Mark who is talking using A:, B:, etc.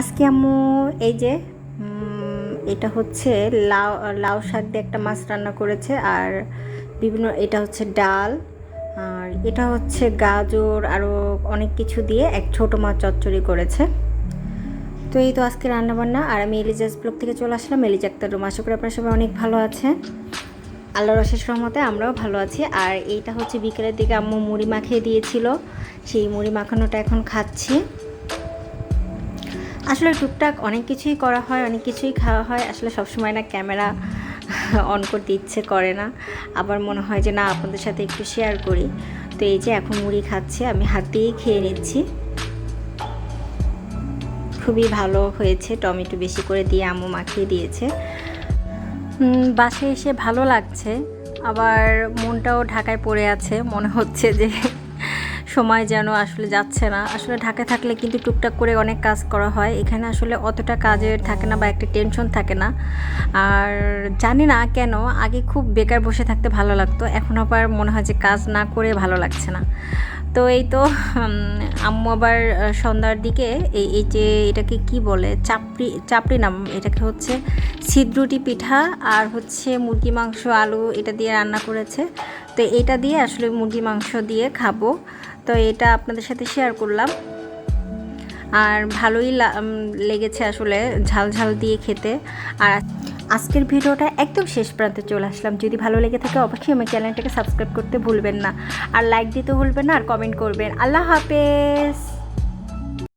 A: আজকে আম্মু, এই যে এটা হচ্ছে লাউ লাউ শাক দিয়ে একটা মাছ রান্না করেছে, আর বিভিন্ন, এটা হচ্ছে ডাল, আর এটা হচ্ছে গাজর আরও অনেক কিছু দিয়ে এক ছোটো মাছ চচ্চড়ি করেছে। তো এই তো আজকে রান্নাবান্না, আর আমি এলিজাস ব্লগ থেকে চলে আসলাম। এলিজা আক্তার রুম, আশা করি আপনার সবাই অনেক ভালো আছেন। আল্লাহর অশেষ রহমতে আমরাও ভালো আছি। আর এইটা হচ্ছে বিকেলের দিকে আম্মু মুড়ি মাখিয়ে দিয়েছিল। সেই মুড়ি মাখানোটা এখন খাচ্ছি। আসলে টুকটাক অনেক কিছুই করা হয়, অনেক কিছুই খাওয়া হয়। আসলে সবসময় না ক্যামেরা অন করতে ইচ্ছে করে না। আবার মনে হয় যে, না, আপনাদের সাথে একটু শেয়ার করি। তো এই যে এখন মুড়ি খাচ্ছি, আমি হাত দিয়েই খেয়ে নিচ্ছি। খুবই ভালো হয়েছে। টমেটো বেশি করে দিয়ে আম্মু মাখিয়ে দিয়েছে। বাসায় এসে ভালো লাগছে। আবার মনটাও ঢাকায় পড়ে আছে। মনে হচ্ছে যে সময় যেন আসলে যাচ্ছে না। আসলে ঢাকায় থাকলে কিন্তু টুকটাক করে অনেক কাজ করা হয়। এখানে আসলে অতটা কাজের থাকে না বা একটা টেনশন থাকে না। আর জানি না কেন, আগে খুব বেকার বসে থাকতে ভালো লাগতো। এখন আবার মনে হয় যে কাজ না করে ভালো লাগছে না। তো এই তো আম্মু আবার সন্ধ্যার দিকে এই এই যে এটাকে কি বলে? চাপড়ি চাপড়ি নাম এটাকে হচ্ছে ছিদ্রুটি পিঠা আর হচ্ছে মুরগি মাংস, আলু এটা দিয়ে রান্না করেছে। তো এটা দিয়ে আসলে মুরগি মাংস দিয়ে খাব। তো এটা আপনাদের সাথে শেয়ার করলাম। আর ভালোই লেগেছে আসলে ঝাল ঝাল দিয়ে খেতে। আর আজকের ভিডিওটা একদম শেষ প্রান্তে চলে আসলাম। যদি ভালো লেগে থাকে অবশ্যই আমার চ্যানেলটাকে সাবস্ক্রাইব করতে ভুলবেন না। আর লাইক দিতে ভুলবেন না, আর কমেন্ট করবেন। আল্লাহ হাফেজ!